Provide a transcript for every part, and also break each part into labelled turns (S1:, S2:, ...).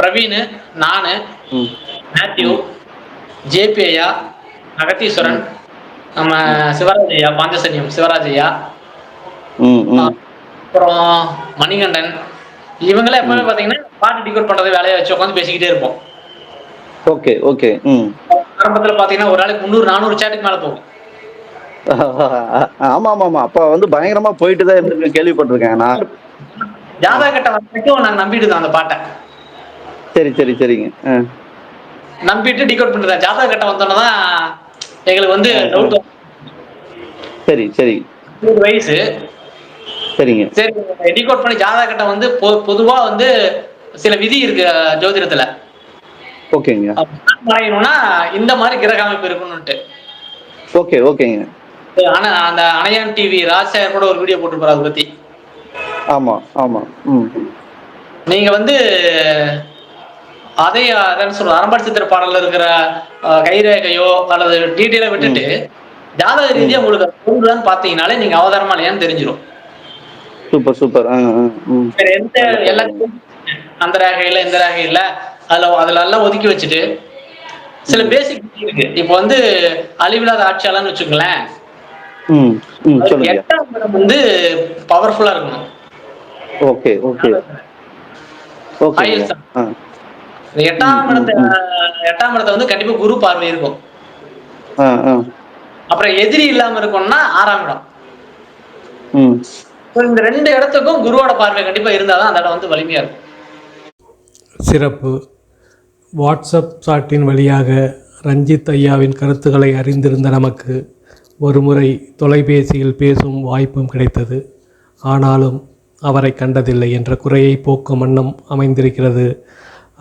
S1: பிரவீன் நானு Matthew JP ஐயா அகத்தீஸ்வரன் நம்ம சிவராஜ் ஐயா பாஞ்சசன்யம் சிவராஜ் ஐயா அப்புறம் மணிகண்டன். இவங்களே எப்பவுமே பாத்தீங்கன்னா பாட்டு டிகோட் பண்றது வேலையை வச்சு உட்காந்து பேசிக்கிட்டே இருப்போம்.
S2: ஓகே ஓகே ம்.
S1: ஆரம்பத்துல பாத்தீங்கன்னா ஒரு நாளைக்கு முந்நூறு நானூறு சேட்டுக்கு மேல போகும்.
S2: ஆமா ஆமா ஆமா. அப்ப வந்து பயங்கரமா போயிட்டு தான் இருந்து கேள்விப்பட்டிருக்கேன் நான்.
S1: ஜாதக கட்ட வரைக்கும் நாங்க நம்பிட்டு அந்த பாட்டை.
S2: சரி சரி சரிங்க.
S1: நம்பிட்டு டிகோட் பண்ணிருந்தேன் ஜாதக கட்ட வந்தோன்னே தான் எங்களுக்கு வந்து டவுட்
S2: சரி சரி.
S1: நூறு வயசு.
S2: சரிங்க.
S1: சரி டிகோட் பண்ணி ஜாதக கட்ட வந்து பொதுவா வந்து சில விதி இருக்கு ஜோதிடத்துல.
S2: ஓகேங்க.
S1: மறையணும்னா இந்த மாதிரி கிரக அமைப்பு இருக்கணும்ட்டு
S2: ஓகே ஓகேங்க.
S1: ஆனா அந்த அணையான் டிவி ராஜ்சாயர் கூட ஒரு வீடியோ போட்டுருப்பாரு அதை பத்தி.
S2: ஆமா ஆமா. ம்.
S1: நீங்க வந்து அதே அதான் சொல்ற அரம்பாடு சித்திர பாடல்ல இருக்கிற கைரேகையோ அல்லது டீட்டெயிலா விட்டுட்டு ஜாதக ரீதியா உங்களுக்கு அது பொருளான்னு பாத்தீங்கன்னாலே நீங்க அவதாரமா இல்லையான்னு தெரிஞ்சிடும்
S2: சூப்பர் சூப்பர்.
S1: எந்த எல்லாத்தையும் அந்த ரேகையில இந்த ரேகையில அதுல அதுல எல்லாம் ஒதுக்கி வச்சுட்டு சில பேசிக் இருக்கு. இப்போ வந்து அழிவில்லாத ஆட்சியாளர்னு வச்சுக்கோங்களேன்.
S2: ம் ம் சொல்லுங்க.
S1: எட்டாம் இடம் வந்து பவர்ஃபுல்லா இருக்கணும்.
S2: Okay okay. ஓகே
S1: ஆயுள் சம்.
S2: ஆ
S1: இந்த எட்டாம் இடத்தை எட்டாம் இடத்தை வந்து கண்டிப்பா குரு பார்வை இருக்கும். அப்புறம் எதிரி இல்லாம இருக்கும்னா ஆறாம் இடம். இந்த ரெண்டு இடத்துக்கும் குருவோட பார்வை கண்டிப்பா இருந்தாதான் அந்த இடம் வந்து வலிமையா இருக்கும்.
S3: சிறப்பு. வாட்ஸ்அப் சாட்டின் வழியாக ரஞ்சித் ஐயாவின் கருத்துக்களை அறிந்திருந்த நமக்கு ஒருமுறை தொலைபேசியில் பேசும் வாய்ப்பும் கிடைத்தது. ஆனாலும் அவரை கண்டதில்லை என்ற குறையை போக்கும் வண்ணம் அமைந்திருக்கிறது.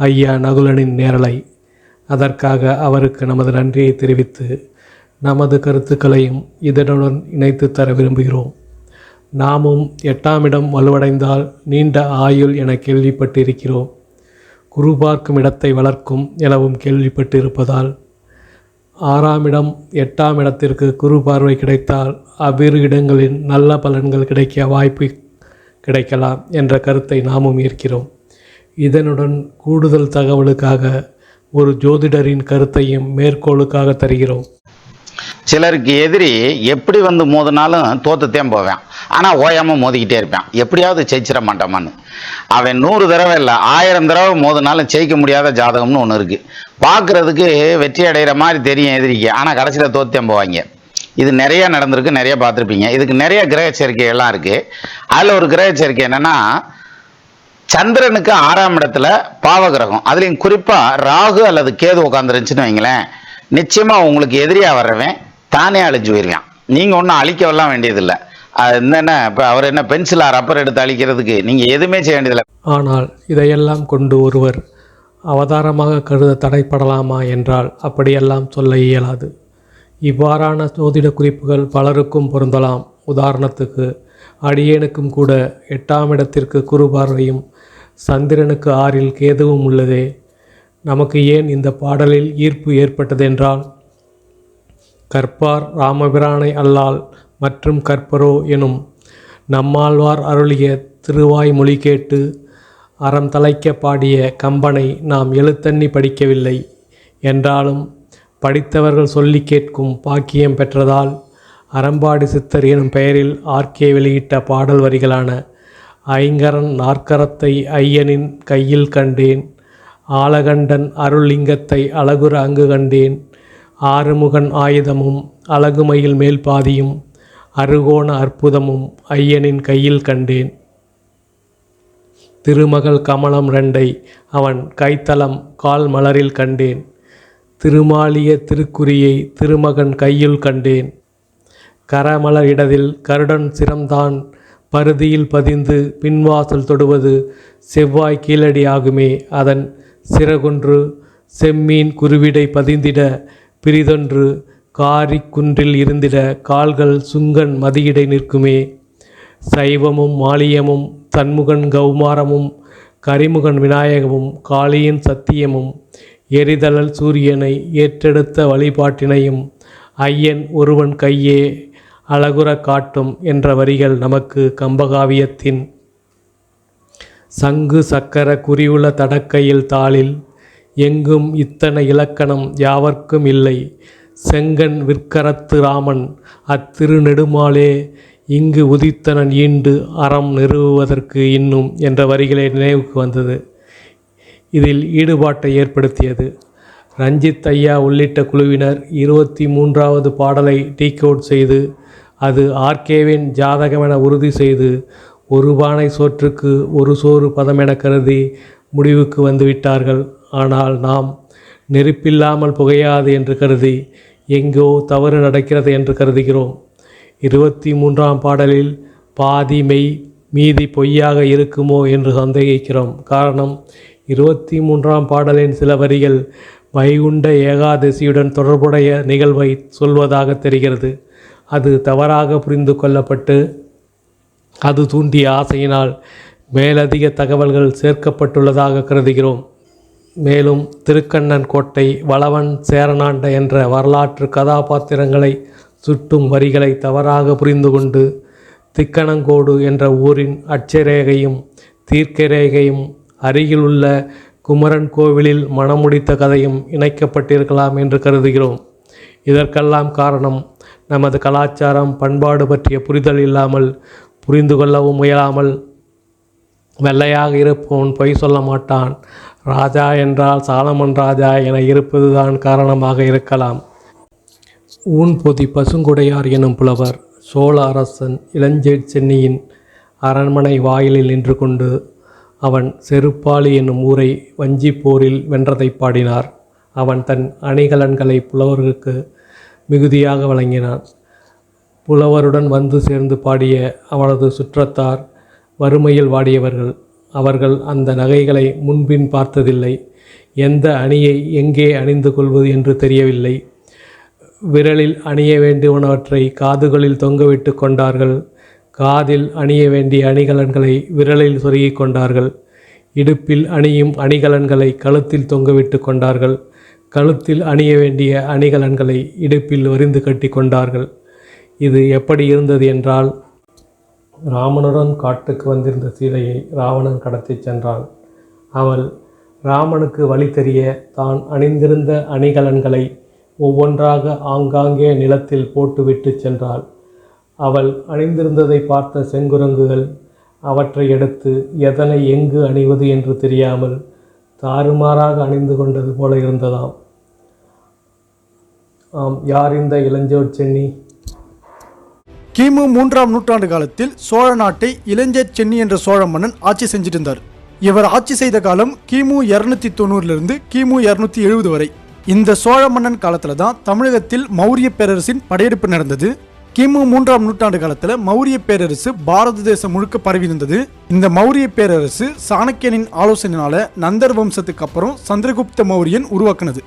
S3: ஐயா நகுலனின் நேரலை. அதற்காக அவருக்கு நமது நன்றியை தெரிவித்து நமது கருத்துக்களையும் இதனுடன் இணைத்து தர விரும்புகிறோம். நாமும் எட்டாம் இடம் வலுவடைந்தால் நீண்ட ஆயுள் என கேள்விப்பட்டிருக்கிறோம். குரு பார்க்கும் இடத்தை வளர்க்கும் எனவும் கேள்விப்பட்டு இருப்பதால் ஆறாம் இடம் எட்டாம் இடத்திற்கு குரு பார்வை கிடைத்தால் அவ்விரு இடங்களில் நல்ல பலன்கள் கிடைக்க வாய்ப்பு கிடைக்கலாம் என்ற கருத்தை நாமும் ஏற்கிறோம். இதனுடன் கூடுதல் தகவலுக்காக ஒரு ஜோதிடரின் கருத்தையும் மேற்கோளுக்காக தருகிறோம்.
S4: சிலருக்கு எதிரி எப்படி வந்து மோதினாலும் தோத்துத்தேன் போவேன். ஆனால் ஓயாமல் மோதிக்கிட்டே இருப்பான். எப்படியாவது ஜெயிச்சிட மாட்டாமான்னு. அவன் நூறு தடவை இல்லை ஆயிரம் தடவை மோதினாலும் ஜெயிக்க முடியாத ஜாதகம்னு ஒன்று இருக்குது பார்க்குறதுக்கு வெற்றி அடைகிற மாதிரி தெரியும் எதிரிக்கு. ஆனால் கடைசியில் தோத்தேன் போவாங்க. இது நிறைய நடந்திருக்கு நிறைய பார்த்துருப்பீங்க. இதுக்கு நிறைய கிரக சேர்க்கை எல்லாம் இருக்குது அதில் ஒரு கிரக சேர்க்கை என்னென்னா சந்திரனுக்கு ஆறாம் இடத்துல பாவகிரகம் அதுலேயும் குறிப்பாக ராகு அல்லது கேது உட்காந்துருந்துச்சுன்னு வைங்களேன் நிச்சயமாக உங்களுக்கு எதிரியாக வர்றவன் தானே அழிஞ்சு போயிருக்கான். நீங்கள் ஒன்றும் அழிக்கவெல்லாம் வேண்டியதில்லை. அது என்னென்ன இப்போ அவர் என்ன பென்சிலாக ரப்பர் எடுத்து அழிக்கிறதுக்கு நீங்கள் எதுவுமே செய்ய வேண்டியதில்லை.
S3: ஆனால் இதையெல்லாம் கொண்டு ஒருவர் அவதாரமாக கருத தடைப்படலாமா என்றால் அப்படியெல்லாம் சொல்ல இயலாது. இவ்வாறான ஜோதிட குறிப்புகள் பலருக்கும் பொருந்தலாம். உதாரணத்துக்கு அடியேனுக்கும் கூட எட்டாம் இடத்திற்கு குரு பார்வையும் சந்திரனுக்கு ஆறில் கேதுவும் உள்ளதே. நமக்கு ஏன் இந்த பாடலில் ஈர்ப்பு ஏற்பட்டதென்றால் கற்பார் ராமபிரானை அல்லால் மற்றும் கற்பரோ எனும் நம்மாழ்வார் அருளிய திருவாய்மொழி கேட்டு அறம் தலைக்க பாடிய கம்பனை நாம் எழுத்தண்ணி படிக்கவில்லை. என்றாலும் படித்தவர்கள் சொல்லி கேட்கும் பாக்கியம் பெற்றதால் அறம்பாடி சித்தர் எனும் பெயரில் ஆர்கே வெளியிட்ட பாடல் வரிகளான ஐங்கரன் நாற்கரத்தை ஐயனின் கையில் கண்டேன் ஆலகண்டன் அருள்லிங்கத்தை அழகுற அங்கு கண்டேன் ஆறுமுகன் ஆயுதமும் அழகுமையில் மேல் பாதியும் அருகோண அற்புதமும் ஐயனின் கையில் கண்டேன். திருமகள் கமலம் ரெண்டை அவன் கைத்தலம் கால் மலரில் கண்டேன். திருமாலிய திருக்குறியை திருமகன் கையில் கண்டேன். கரமலர் இடதில் கருடன் சிரம்தான் பருதியில் பதிந்து பின்வாசல் தொடுவது செவ்வாய் கீழடி ஆகுமே. அதன் சிறகுன்று செம்மீன் குருவிடை பதிந்திட பிரிதொன்று காரிக்குன்றில் இருந்திட கால்கள் சுங்கன் மதியிடை நிற்குமே. சைவமும் மாலியமும் தன்முகன் கௌமாரமும் கரிமுகன் விநாயகமும் காளியின் சத்தியமும் எரிதழல் சூரியனை ஏற்றெடுத்த வழிபாட்டினையும் ஐயன் ஒருவன் கையே அழகுற காட்டும் என்ற வரிகள் நமக்கு கம்பகாவியத்தின் சங்கு சக்கர குறியுள்ள தடக்கையில் தாளில் எங்கும் இத்தனை இலக்கணம் யாவர்க்கும் இல்லை. செங்கன் விற்கரத்து ராமன் அத்திருநெடுமாலே இங்கு உதித்தனன் ஈண்டு அறம் நிறுவுவதற்கு இன்னும் என்ற வரிகளை நினைவுக்கு வந்தது. இதில் ஈடுபாட்டை ஏற்படுத்தியது. ரஞ்சித் ஐயா உள்ளிட்ட குழுவினர் இருபத்தி மூன்றாவது பாடலை டீக் அவுட் செய்து அது ஆர்கேவின் ஜாதகமென உறுதி செய்து ஒரு பானை சோற்றுக்கு ஒரு சோறு பதமென கருதி முடிவுக்கு வந்துவிட்டார்கள். ஆனால் நாம் நெருப்பில்லாமல் புகையாது என்று கருதி எங்கோ தவறு நடக்கிறது என்று கருதுகிறோம். இருபத்தி மூன்றாம் பாடலில் பாதி மெய் மீதி பொய்யாக இருக்குமோ என்று சந்தேகிக்கிறோம். காரணம் இருபத்தி மூன்றாம் பாடலின் சில வரிகள் வைகுண்ட ஏகாதசியுடன் தொடர்புடைய நிகழ்வை சொல்வதாக தெரிகிறது. அது தவறாக புரிந்து கொள்ளப்பட்டு அது தூண்டிய ஆசையினால் மேலதிக தகவல்கள் சேர்க்கப்பட்டுள்ளதாக கருதுகிறோம். மேலும் திருக்கண்ணன் கோட்டை வளவன் சேரனாண்ட என்ற வரலாற்று கதாபாத்திரங்களை சுட்டும் வரிகளை தவறாக புரிந்து கொண்டு திக்கணங்கோடு என்ற ஊரின் அட்சரேகையும் தீர்க்கரேகையும் அருகிலுள்ள குமரன் கோவிலில் மணமுடித்த கதையும் இணைக்கப்பட்டிருக்கலாம் என்று கருதுகிறோம். இதற்கெல்லாம் காரணம் நமது கலாச்சாரம் பண்பாடு பற்றிய புரிதல் இல்லாமல் புரிந்து கொள்ளவும் முயலாமல் வெள்ளையாக இருப்பவன் பொய் சொல்ல மாட்டான். ராஜா என்றால் சாலமன் ராஜா என இருப்பதுதான் காரணமாக இருக்கலாம். ஊன்பொதி பசுங்குடையார் எனும் புலவர் சோழ அரசன் இளஞ்சேட் சென்னியின் அரண்மனை வாயிலில் நின்று கொண்டு அவன் செருப்பாளி என்னும் ஊரை வஞ்சிப்போரில் வென்றதை பாடினார். அவன் தன் அணிகலன்களை புலவர்களுக்கு மிகுதியாக வழங்கினான். புலவருடன் வந்து சேர்ந்து பாடிய அவனது சுற்றத்தார் வறுமையில் வாடியவர்கள். அவர்கள் அந்த நகைகளை முன்பின் பார்த்ததில்லை. எந்த அணியை எங்கே அணிந்து கொள்வது என்று தெரியவில்லை. விரலில் அணிய வேண்டியவனவற்றை காதுகளில் தொங்கவிட்டு கொண்டார்கள். காதில் அணிய வேண்டிய அணிகலன்களை விரலில் சொருகிக் கொண்டார்கள். இடுப்பில் அணியும் அணிகலன்களை கழுத்தில் தொங்கவிட்டு கொண்டார்கள். கழுத்தில் அணிய வேண்டிய அணிகலன்களை இடுப்பில் வரிந்து கட்டி கொண்டார்கள். இது எப்படி இருந்தது என்றால் ராமனுடன் காட்டுக்கு வந்திருந்த சீதையை ராவணன் கடத்திச் சென்றான். அவள் ராமனுக்கு வழி தெரிய தான் அணிந்திருந்த அணிகலன்களை ஒவ்வொன்றாக ஆங்காங்கே நிலத்தில் போட்டுவிட்டு சென்றாள். அவள் அணிந்திருந்ததை பார்த்த செங்குரங்குகள் அவற்றை எடுத்து எதனை எங்கு அணிவது என்று தெரியாமல் தாறுமாறாக அணிந்து கொண்டது போல இருந்ததாம். ஆம் யார் இந்த இளஞ்சோர் சென்னி?
S5: கிமு மூன்றாம் நூற்றாண்டு காலத்தில் சோழ நாட்டை இளஞ்சேட் சென்னி என்ற சோழ மன்னன் ஆட்சி செஞ்சிருந்தார் இருந்தார் இவர் ஆட்சி செய்த காலம் கிமு இரநூத்தி தொண்ணூறிலிருந்து கிமு இரநூத்தி எழுபது வரை. இந்த சோழ மன்னன் காலத்தில் தான் தமிழகத்தில் மௌரிய பேரரசின் படையெடுப்பு நடந்தது. கிமு மூன்றாம் நூற்றாண்டு காலத்துல மௌரிய பேரரசு பாரத தேசம் முழுக்க பரவி இருந்தது. இந்த மௌரிய பேரரசு சாணக்கியனின் ஆலோசனையினால நந்தர் வம்சத்துக்கு அப்புறம் சந்திரகுப்த மௌரியன் உருவாக்குனது.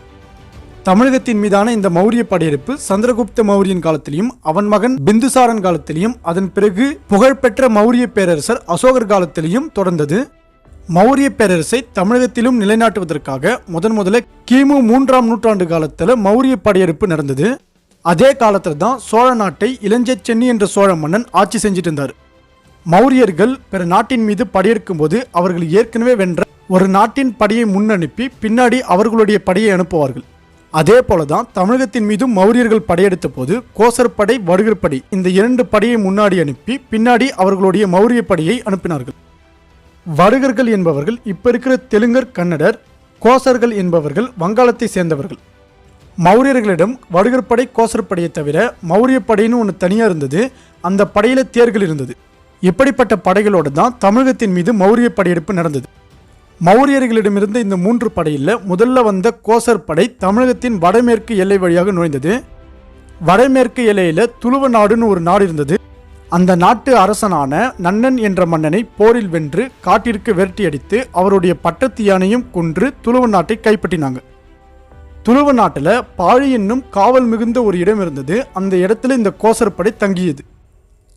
S5: தமிழகத்தின் மீதான இந்த மௌரிய படையெடுப்பு சந்திரகுப்த மௌரியன் காலத்திலையும் அவன் மகன் பிந்துசாரன் காலத்திலையும் அதன் பிறகு புகழ்பெற்ற மௌரிய பேரரசர் அசோகர் காலத்திலையும் தொடர்ந்தது. மௌரிய பேரரசை தமிழகத்திலும் நிலைநாட்டுவதற்காக முதன் முதல்ல கிமு மூன்றாம் நூற்றாண்டு காலத்துல மௌரிய படையெடுப்பு நடந்தது. அதே காலத்தில் தான் சோழ நாட்டை இளஞ்செச் சென்னி என்ற சோழ மன்னன் ஆட்சி செஞ்சிட்டு இருந்தார் மௌரியர்கள் பிற நாட்டின் மீது படையெடுக்கும் போது அவர்கள் ஏற்கனவே வென்ற ஒரு நாட்டின் படையை முன்னனுப்பி பின்னாடி அவர்களுடைய படையை அனுப்புவார்கள். அதே போலதான் தமிழகத்தின் மீதும் மௌரியர்கள் படையெடுத்த போது கோசர் படை வடுகர் படை இந்த இரண்டு படையை முன்னாடி அனுப்பி பின்னாடி அவர்களுடைய மௌரிய படையை அனுப்பினார்கள். வடுகர்கள் என்பவர்கள் இப்ப இருக்கிற தெலுங்கர் கன்னடர் கோசர்கள் என்பவர்கள் வங்காளத்தை சேர்ந்தவர்கள். மௌரியர்களிடம் வடுகற்படை கோசர் படையை தவிர மௌரிய படைன்னு ஒன்று தனியாக இருந்தது. அந்த படையில் தேர்கள் இருந்தது. இப்படிப்பட்ட படைகளோடு தான் தமிழகத்தின் மீது மௌரிய படையெடுப்பு நடந்தது. மௌரியர்களிடமிருந்து இந்த மூன்று படையில் முதல்ல வந்த கோசர் படை தமிழகத்தின் வடமேற்கு எல்லை வழியாக நுழைந்தது. வடமேற்கு எல்லையில் துளுவ நாடுன்னு ஒரு நாடு இருந்தது. அந்த நாட்டு அரசனான நன்னன் என்ற மன்னனை போரில் வென்று காட்டிற்கு விரட்டியடித்து அவருடைய பட்டத்து யானையும் கொன்று துளுவ நாட்டை கைப்பற்றினாங்க. துளுவ நாட்டில் பாழி என்னும் காவல் மிகுந்த ஒரு இடம் இருந்தது. அந்த இடத்துல இந்த கோசரப்படை தங்கியது.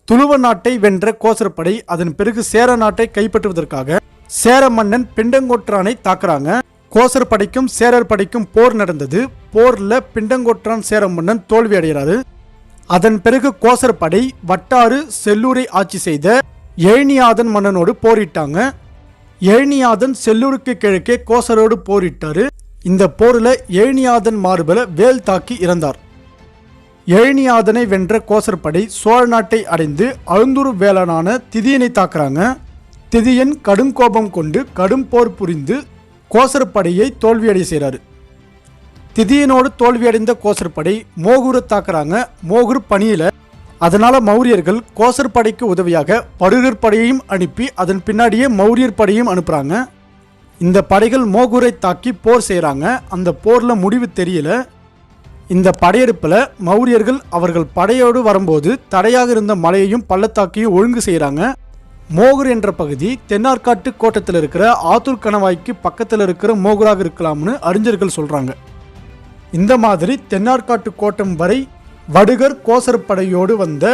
S5: துளுவ நாட்டை வென்ற கோசரப்படை அதன் பிறகு சேர நாட்டை கைப்பற்றுவதற்காக சேர மன்னன் பிண்டங்கோற்றானை தாக்குறாங்க. கோசர் படைக்கும் சேரர் படைக்கும் போர் நடந்தது. போர்ல பிண்டங்கோற்றான் சேர மன்னன் தோல்வி அடைகிறாரு. அதன் பிறகு கோசர் படை வட்டாறு செல்லூரை ஆட்சி செய்த எழினியாதன் மன்னனோடு போரிட்டாங்க. எழினியாதன் செல்லூருக்கு கிழக்கே கோசரோடு போரிட்டாரு. இந்த போரில் ஏழ்னியாதன் மார்பல வேல் தாக்கி இறந்தார். ஏழ்னியாதனை வென்ற கோசற்படை சோழ நாட்டை அடைந்து அழுந்தூர் வேலனான திதியனை தாக்குறாங்க. திதியன் கடும் கோபம் கொண்டு கடும் போர் புரிந்து கோசர் படையை தோல்வியடை செய்கிறாரு திதியனோடு தோல்வியடைந்த கோசர் படை மோகூரை தாக்குறாங்க. மோகூர் பணியில் அதனால் மௌரியர்கள் கோசர் படைக்கு உதவியாக படுகர் படையையும் அனுப்பி அதன் பின்னாடியே மௌரியர் படையும் அனுப்புகிறாங்க இந்த படைகள் மோகூரை தாக்கி போர் செய்கிறாங்க அந்த போரில் முடிவு தெரியல. இந்த படையெடுப்பில் மௌரியர்கள் அவர்கள் படையோடு வரும்போது தடையாக இருந்த மலையையும் பள்ளத்தாக்கையும் ஒழுங்கு செய்கிறாங்க மோகூர் என்ற பகுதி தென்னார்காட்டு கோட்டத்தில் இருக்கிற ஆத்தூர் கணவாய்க்கு பக்கத்தில் இருக்கிற மோகூராக இருக்கலாம்னு அறிஞர்கள் சொல்கிறாங்க இந்த மாதிரி தென்னார்காட்டு கோட்டம் வரை வடுகர் கோசர் படையோடு வந்த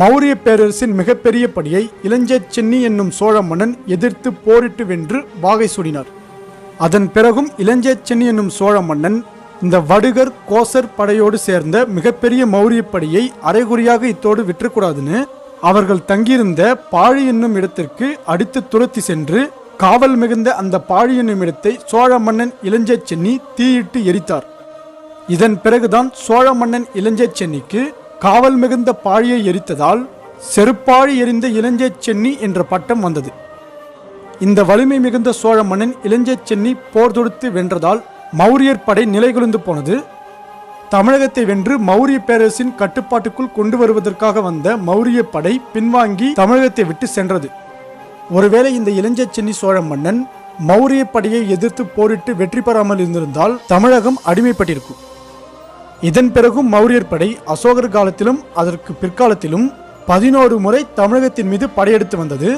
S5: மௌரிய பேரரசின் மிகப்பெரிய படியை இளஞ்சே சென்னி என்னும் சோழ மன்னன் எதிர்த்து போரிட்டு வென்று வாகை சூடினார். அதன் பிறகும் இளஞ்சே சென்னி என்னும் சோழ மன்னன் இந்த வடுகர் கோசர் படையோடு சேர்ந்த மிகப்பெரிய மௌரிய படியை அரைகுறியாக இத்தோடு விற்றக்கூடாதுன்னு அவர்கள் தங்கியிருந்த பாழி என்னும் இடத்திற்கு அடித்து துரத்தி சென்று காவல் மிகுந்த அந்த பாழி என்னும் இடத்தை சோழ மன்னன் இளஞ்ச சென்னி தீயிட்டு எரித்தார். இதன் பிறகுதான் சோழ மன்னன் இளஞ்ச சென்னிக்கு காவல் மிகுந்த பாழியை எரித்ததால் செருப்பாழி எரிந்த இளஞ்சே சென்னி என்ற பட்டம் வந்தது. இந்த வலிமை மிகுந்த சோழ மன்னன் இளஞ்சே சென்னி போர் தொடுத்து வென்றதால் மௌரியர் படை நிலைகுலிந்து போனது. தமிழகத்தை வென்று மௌரிய பேரரசின் கட்டுப்பாட்டுக்குள் கொண்டு வருவதற்காக வந்த மௌரிய படை பின்வாங்கி தமிழகத்தை விட்டு சென்றது. ஒருவேளை இந்த இளஞ்சே சென்னி சோழ மன்னன் மௌரிய படையை எதிர்த்து போரிட்டு வெற்றி பெறாமல் இருந்திருந்தால் தமிழகம் அடிமைப்பட்டிருக்கும். இதன் பிறகும் மௌரியர் படை அசோகர் காலத்திலும் அதற்கு பிற்காலத்திலும் பதினோரு முறை தமிழகத்தின் மீது படையெடுத்து வந்தது.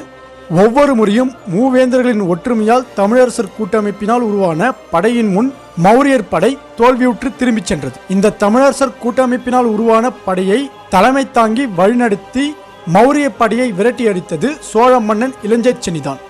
S5: ஒவ்வொரு முறையும் மூவேந்தர்களின் ஒற்றுமையால் தமிழரசர் கூட்டமைப்பினால் உருவான படையின் முன் மௌரியர் படை தோல்வியுற்று திரும்பிச் சென்றது. இந்த தமிழரசர் கூட்டமைப்பினால் உருவான படையை தலைமை தாங்கி வழிநடத்தி மௌரிய படையை விரட்டி அடித்தது சோழ மன்னன் இளஞ்சை சென்னிதான்